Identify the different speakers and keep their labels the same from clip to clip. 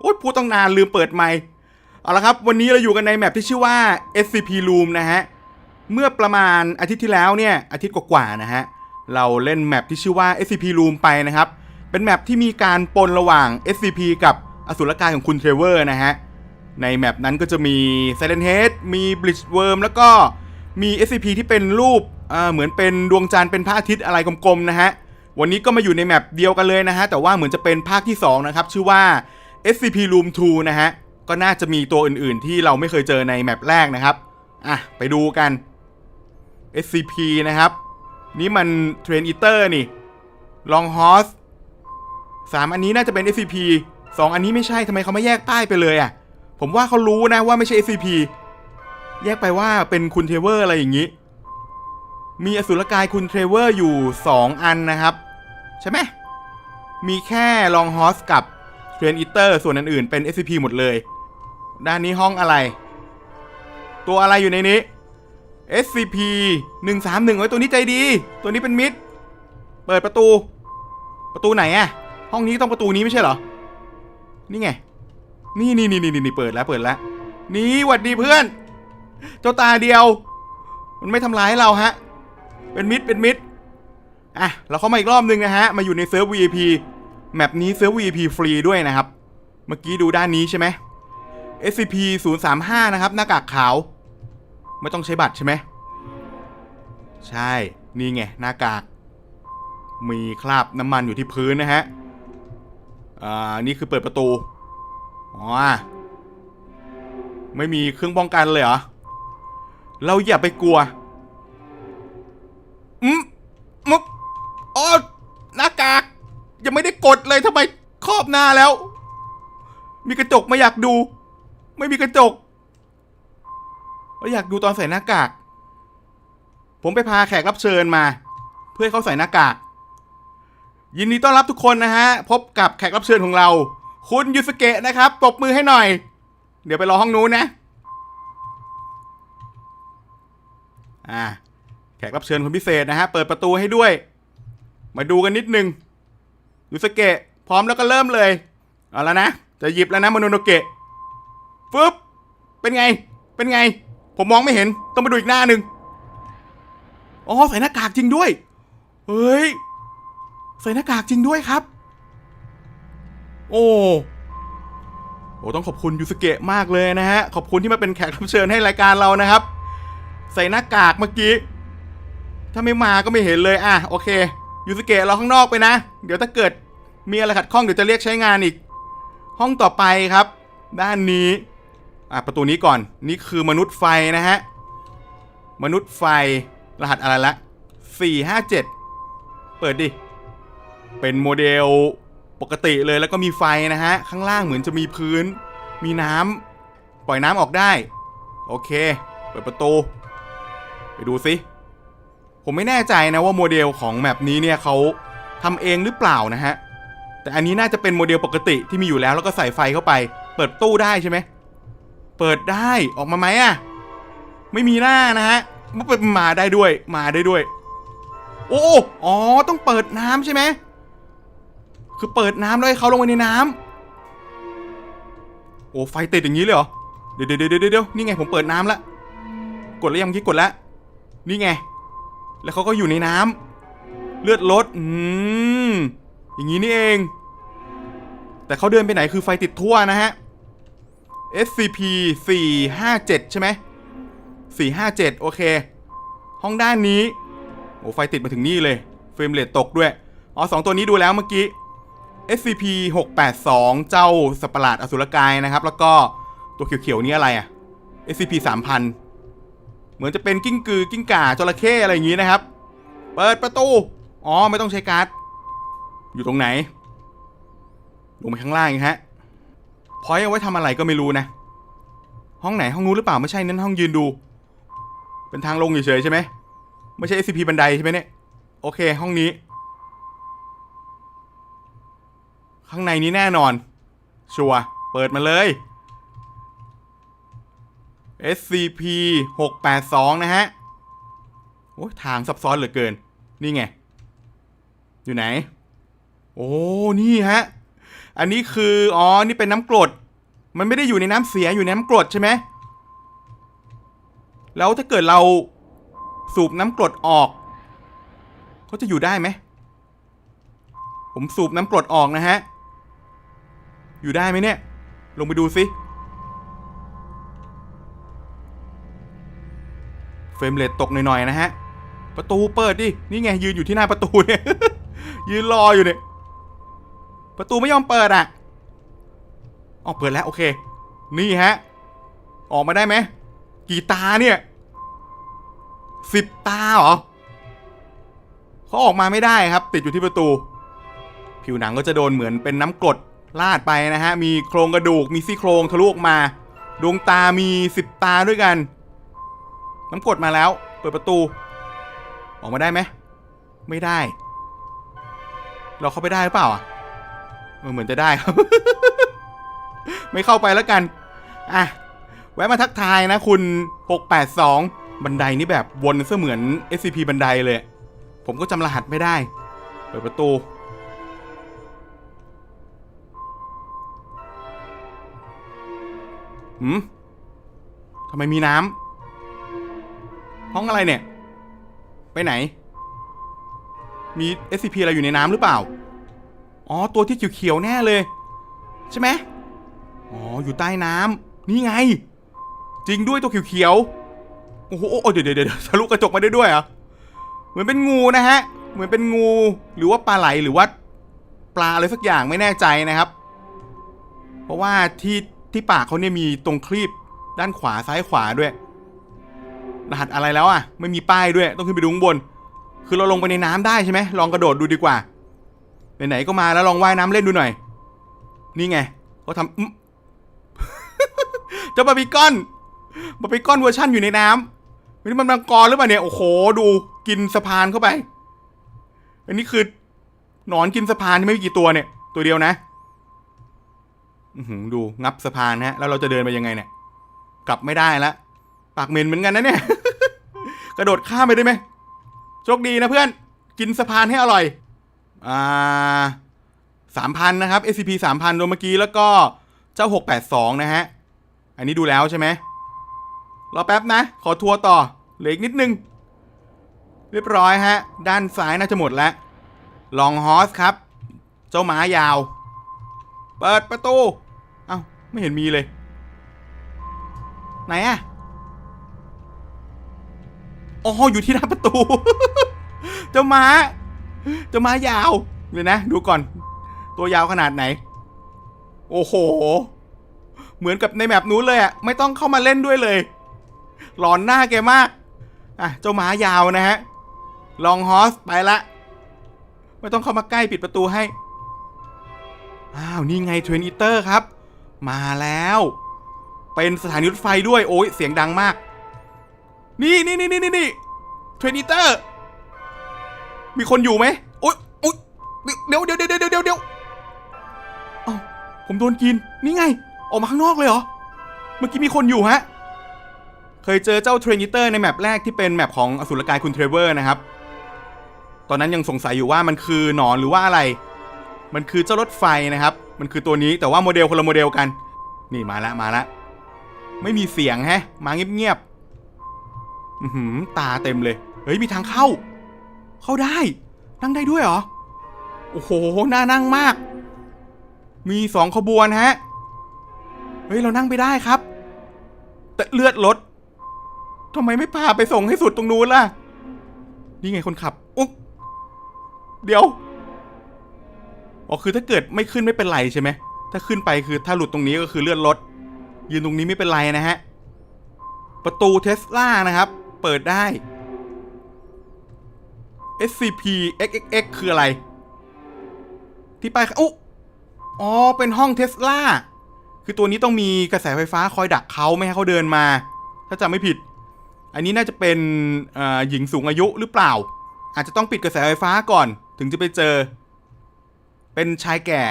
Speaker 1: โอ้ยพูดต้องนานลืมเปิดไมค์เอาละครับ วันนี้เราอยู่กันในแมปที่ชื่อว่า SCP Room นะฮะ เมื่อประมาณอาทิตย์ที่แล้วเนี่ย อาทิตย์กว่าๆนะฮะ เราเล่นแมปที่ชื่อว่า SCP Room ไปนะครับ เป็นแมปที่มีการปนระหว่าง SCP กับอสุรกายของคุณเทรเวอร์นะฮะ ในแมปนั้นก็จะมี Silent Head มี Blitz Worm แล้วก็มี SCP ที่เป็นรูปเหมือนเป็นดวงจันทร์เป็นพระอาทิตย์อะไรกลมๆนะฮะ วันนี้ก็มาอยู่ในแมปเดียวกันเลยนะฮะ แต่ว่าเหมือนจะเป็นภาคที่2นะครับ ชื่อว่า SCP Room 2 นะฮะ ก็น่าจะมีตัวอื่นๆ ที่เราไม่เคยเจอในแมปแรกนะครับ อะ ไปดูกัน SCP นะครับ นี่มัน Train Eater นี่ Longhose สามอันนี้น่าจะเป็น SCP สองอันนี้ไม่ใช่ทำไมเขาไม่แยกป้ายไปเลยอะ ผมว่าเขารู้นะว่าไม่ใช่ SCP แยกไปว่าเป็นคุณเทเวอร์อะไรอย่างนี้ มีอสุรกายคุณเทรเวอร์อยู่ 2 อันนะครับ ใช่ไหมมีแค่ลองฮอสกับ เทรนอิเตอร์ส่วนอื่นๆเป็น SCP หมดเลย ด้านนี้ห้องอะไร ตัวอะไรอยู่ในนี้ SCP 131ไว้ตัวนี้ใจดี ตัวนี้เป็นมิด เปิดประตู ประตูไหนอะห้องนี้ต้องประตูนี้ไม่ใช่เหรอ นี่ไง นี่นี่นี่นี่นี่เปิดแล้วเปิดแล้ว นี่หวัดดีเพื่อน เจ้าตาเดียว มันไม่ทำร้ายเราฮะ เป็นมิดเป็นมิดอะ เราเข้ามาอีกรอบนึงนะฮะ มาอยู่ในเซิร์ฟ VIP แมปนี้เซิร์ฟ VIP ฟรีด้วยนะครับ เมื่อกี้ดูด้านนี้ใช่ไหม SCP 035นะครับ หน้ากากขาว ไม่ต้องใช้บัตรใช่ไหม ใช่ นี่ไง หน้ากาก มีคราบน้ำมันอยู่ที่พื้นนะฮะ อ่า นี่คือเปิดประตู อ๋อ ไม่มีเครื่องป้องกันเลยเหรอ เราอย่าไปกลัว อืมมุกอ๋อ ยังไม่ได้กดเลยทำไมครอบหน้าแล้ว มีกระจกไม่อยากดู ไม่มีกระจกเราอยากดูตอนใส่หน้ากาก ผมไปพาแขกรับเชิญมา เพื่อให้เขาใส่หน้ากาก ยินดีต้อนรับทุกคนนะฮะ พบกับแขกรับเชิญของเรา คุณยูสเกะนะครับปรบมือให้หน่อย เดี๋ยวไปรอห้องนู้นนะ อ่า แขกรับเชิญคนพิเศษนะฮะ เปิดประตูให้ด้วย มาดูกันนิดนึง ยูสเกะพร้อมแล้วก็เริ่มเลย เอาแล้วนะ จะหยิบแล้วนะมโนโนเกะฟึบเป็นไง เป็นไง ผมมองไม่เห็น ต้องมาดูอีกหน้าหนึ่งอ๋อใส่หน้ากากจริงด้วย เฮ้ย ใส่หน้ากากจริงด้วยครับ โอ้โอ้ต้องขอบคุณยูสเกะมากเลยนะฮะ ขอบคุณที่มาเป็นแขกรับเชิญให้รายการเรานะครับ ใส่หน้ากากเมื่อกี้ ถ้าไม่มาก็ไม่เห็นเลย อะ โอเค ยูสเกะเราข้างนอกไปนะ เดี๋ยวถ้าเกิดมีอะไรขัดข้องเดี๋ยวจะเรียกใช้งานอีก ห้องต่อไปครับ ด้านนี้อะประตูนี้ก่อนนี่คือมนุษย์ไฟนะฮะมนุษย์ไฟรหัสอะไรละ 457 เปิดดิ เป็นโมเดลปกติเลยแล้วก็มีไฟนะฮะ ข้างล่างเหมือนจะมีพื้น มีน้ำปล่อยน้ำออกได้ โอเค เปิดประตู ไปดูสิ ผมไม่แน่ใจนะว่าโมเดลของแมปนี้เนี่ยเขาทำเองหรือเปล่านะฮะ แต่อันนี้น่าจะเป็นโมเดลปกติที่มีอยู่แล้วแล้วก็ใส่ไฟเข้าไป เปิดตู้ได้ใช่ไหม เปิดได้ออกมาไหมอะไม่มีหน้านะฮะมันเป็นมาได้ด้วยมาได้ด้วย โอ้อ๋อต้องเปิดน้ำใช่ไหมคือเปิดน้ำแล้วให้เขาลงไปในน้ำโอ้ไฟติดอย่างนี้เลยเหรอเดี๋ยวเดี๋ยวเดี๋ยวเดี๋ยวนี่ไงผมเปิดน้ำละกดแล้วยังกี้กดแล้วนี่ไง แล้วเขาก็อยู่ในน้ำเลือดลดอืมอย่างนี้นี่เอง แต่เขาเดินไปไหนคือไฟติดทั่วนะฮะ SCP 457ใช่ไหม457 โอเค ห้องด้านนี้ โอ้ไฟติดมาถึงนี่เลย เฟรมเรทตกด้วย อ๋อสองตัวนี้ดูแล้วเมื่อกี้ SCP 682เจ้าสตว์ปหลาดอสุรกายนะครับ แล้วก็ตัวเขียวๆนี้อะไรอะ SCP 3000 เหมือนจะเป็นกิ้งกือกิ้งก่าจระเข้อะไรอย่างนี้นะครับ เปิดประตู อ๋อไม่ต้องใช้การ์ด อยู่ตรงไหน ลงไปข้างล่างอีกฮะ พอยเอาไว้ทำอะไรก็ไม่รู้นะ ห้องไหนห้องนู้นหรือเปล่าไม่ใช่นั่นห้องยืนดู เป็นทางลงเฉยๆใช่ไหม ไม่ใช่ SCP บันไดใช่ไหมเนี่ย โอเคห้องนี้ ข้างในนี้แน่นอน ชัวเปิดมาเลย SCP 682นะฮะ โอ้ยทางซับซ้อนเหลือเกิน นี่ไง อยู่ไหน โอ้ นี่ฮะ อันนี้คือ อ๋อ นี่เป็นน้ำกรด มันไม่ได้อยู่ในน้ำเสีย อยู่ในน้ำกรดใช่ไหม แล้วถ้าเกิดเราสูบน้ำกรดออกเขาจะอยู่ได้ไหม ผมสูบน้ำกรดออกนะฮะ อยู่ได้ไหมเนี่ย ลงไปดูสิ เฟรมเรทตกหน่อยๆนะฮะ ประตูเปิดดิ นี่ไงยืนอยู่ที่หน้าประตูเนี่ย ยืนรออยู่เนี่ย ประตูไม่ยอมเปิดอะอ๋อเปิดแล้วโอเค นี่ฮะ ออกมาได้ไหม กี่ตาเนี่ยสิบตาเหรอเขาออกมาไม่ได้ครับ ติดอยู่ที่ประตู ผิวหนังก็จะโดนเหมือนเป็นน้ำกรดลาดไปนะฮะ มีโครงกระดูก มีซี่โครงทะลุออกมา ดวงตามีสิบตาด้วยกัน น้ำกรดมาแล้ว เปิดประตู ออกมาได้ไหม ไม่ได้ เราเข้าไปได้หรือเปล่าอะเออเหมือนจะได้ครับ ไม่เข้าไปแล้วกัน อะ แวะมาทักทายนะคุณ 682 บันไดนี่แบบวนเสมือน SCP บันไดเลย ผมก็จำรหัสไม่ได้ เปิดประตู หืมทำไมมีน้ำ ห้องอะไรเนี่ย ไปไหน มี SCP อะไรอยู่ในน้ำหรือเปล่า อ๋อ ตัวที่เขียวๆแน่เลย ใช่ไหมอ๋อ อยู่ใต้น้ำนี่ไง จริงด้วยตัวเขียวๆ โอ้โหเดี๋ยวเดี๋ยวทะลุกระจกมาได้ด้วยเหรอเหมือนเป็นงูนะฮะ เหมือนเป็นงู หรือว่าปลาไหลหรือว่า ปลาอะไรสักอย่างไม่แน่ใจนะครับ เพราะว่าที่ที่ปากเขาเนี่ยมีตรงคลีบด้านขวาซ้ายขวาด้วย รหัสอะไรแล้วอะ ไม่มีป้ายด้วย ต้องขึ้นไปดูข้างบน คือเราลงไปในน้ำได้ใช่ไหมลองกระโดดดูดีกว่า ไหนๆก็มาแล้วลองว่ายน้ำเล่นดูหน่อย นี่ไงเขาทำเจ้าบาร์บีคอนบาร์บีคอนเวอร์ชั่นอยู่ในน้ำนี่มันมังกรหรือเปล่าเนี่ย โอ้โห ดูกินสะพานเข้าไป อันนี้คือ หนอนกินสะพานที่ไม่มีกี่ตัวเนี่ย ตัวเดียวนะอืดูงับสะพานฮะ แล้วเราจะเดินไปยังไงเนี่ย กลับไม่ได้ละ ปากเหม็นเหมือนกันนะเนี่ย กระโดดข้ามไปได้ไหมโชคดีนะเพื่อน กินสะพานให้อร่อย อ่าสามพันนะครับ SCP สามพันโดยเมื่อกี้แล้วก็เจ้าหกแปดสองนะฮะ อันนี้ดูแล้วใช่ไหมรอแป๊บนะ ขอทัวร์ต่อ เหลืออีกนิดนึง เรียบร้อยฮะ ด้านซ้ายน่าจะหมดแล้ว ลองฮอสครับ เจ้าม้ายาว เปิดประตู เอ้า ไม่เห็นมีเลย ไหนอะ อ๋ออยู่ที่หน้าประตู เจ้าม้า เจ้าม้ายาวเลยนะ ดูก่อน ตัวยาวขนาดไหน โอ้โห เหมือนกับในแมปนู้นเลยอะไม่ต้องเข้ามาเล่นด้วยเลย หลอนหน้าแกมากอะเจ้าม้ายาวนะฮะ ลองฮอสไปละ ไม่ต้องเข้ามาใกล้ปิดประตูให้ อ้าว นี่ไงเทรนอีเตอร์ครับ มาแล้ว เป็นสถานีรถไฟด้วย โอ้ยเสียงดังมาก นี่นี่นี่นี่นี่เทรนเตอร์ มีคนอยู่ไหมโอ๊ยโอ๊ยเดี๋ยวเดี๋ยวเดี๋ยวเดี๋ยวเดี๋ยวเดี๋ยวเอ้าผมโดนกิน นี่ไง ออกมาข้างนอกเลยเหรอ เมื่อกี้มีคนอยู่ฮะ เคยเจอเจ้าเทรนิเตอร์ในแมปแรกที่เป็นแมปของอสุรกายคุณเทรเวอร์นะครับ ตอนนั้นยังสงสัยอยู่ว่ามันคือหนอนหรือว่าอะไร มันคือเจ้ารถไฟนะครับ มันคือตัวนี้แต่ว่าโมเดลคนละโมเดลกัน นี่มาละมาละ ไม่มีเสียงแฮะ มาเงียบ อือหือตาเต็มเลย เฮ้ยมีทางเข้า เข้าได้ นั่งได้ด้วยเหรอ โอ้โห น่านั่งมาก มีสองขบวนฮะ เฮ้ยเรานั่งไปได้ครับ แต่เลือดลดทำไมไม่พาไปส่งให้สุดตรงนู้นล่ะ นี่ไงคนขับอุ๊กเดี๋ยว อ๋อคือถ้าเกิดไม่ขึ้นไม่เป็นไรใช่ไหม ถ้าขึ้นไปคือถ้าหลุดตรงนี้ก็คือเลือนรถยืนตรงนี้ไม่เป็นไรนะฮะ ประตูเทสลานะครับ เปิดได้ SCP XXX คืออะไร ที่ไปอุ๊อ๋อ เป็นห้องเทสลา คือตัวนี้ต้องมีกระแสไฟฟ้าคอยดักเขาไม่ให้เขาเดินมา ถ้าจำไม่ผิด อันนี้น่าจะเป็นหญิงสูงอายุหรือเปล่า อาจจะต้องปิดกระแสไฟฟ้าก่อน ถึงจะไปเจอ เป็นชายแก่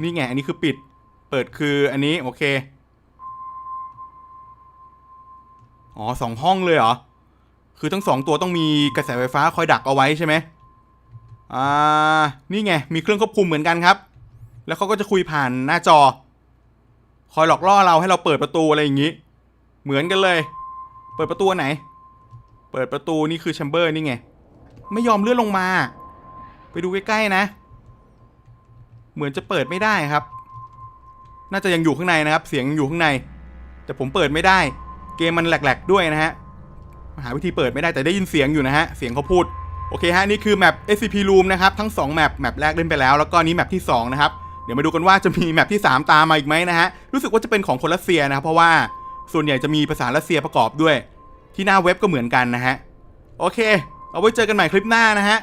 Speaker 1: นี่ไง อันนี้คือปิด เปิดคืออันนี้ โอเค อ๋อสองห้องเลยเหรอ คือทั้งสองตัวต้องมีกระแสไฟฟ้าคอยดักเอาไว้ใช่ไหมอ่า นี่ไง มีเครื่องควบคุมเหมือนกันครับ แล้วเขาก็จะคุยผ่านหน้าจอ คอยหลอกล่อเราให้เราเปิดประตูอะไรอย่างนี้ เหมือนกันเลย เปิดประตูไหน เปิดประตูนี่คือแชมเบอร์นี่ไง ไม่ยอมเลื่อนลงมา ไปดูใกล้ๆนะ เหมือนจะเปิดไม่ได้ครับ น่าจะยังอยู่ข้างในนะครับ เสียงยังอยู่ข้างใน แต่ผมเปิดไม่ได้ เกมมันแหลกๆด้วยนะฮะหาวิธีเปิดไม่ได้แต่ได้ยินเสียงอยู่นะฮะ เสียงเขาพูด โอเคฮะ นี่คือแมป SCP Room นะครับ ทั้ง 2 แมป แมปแรกเล่นไปแล้ว แล้วก็นี้แมปที่ 2 นะครับ เดี๋ยวมาดูกันว่าจะมีแมปที่ 3 ตามมาอีกไหมนะฮะ รู้สึกว่าจะเป็นของคนรัสเซียนะครับ เพราะว่าส่วนใหญ่จะมีภาษารัสเซียประกอบด้วย ที่หน้าเว็บก็เหมือนกันนะฮะ โอเค เอาไว้เจอกันใหม่คลิปหน้านะฮะ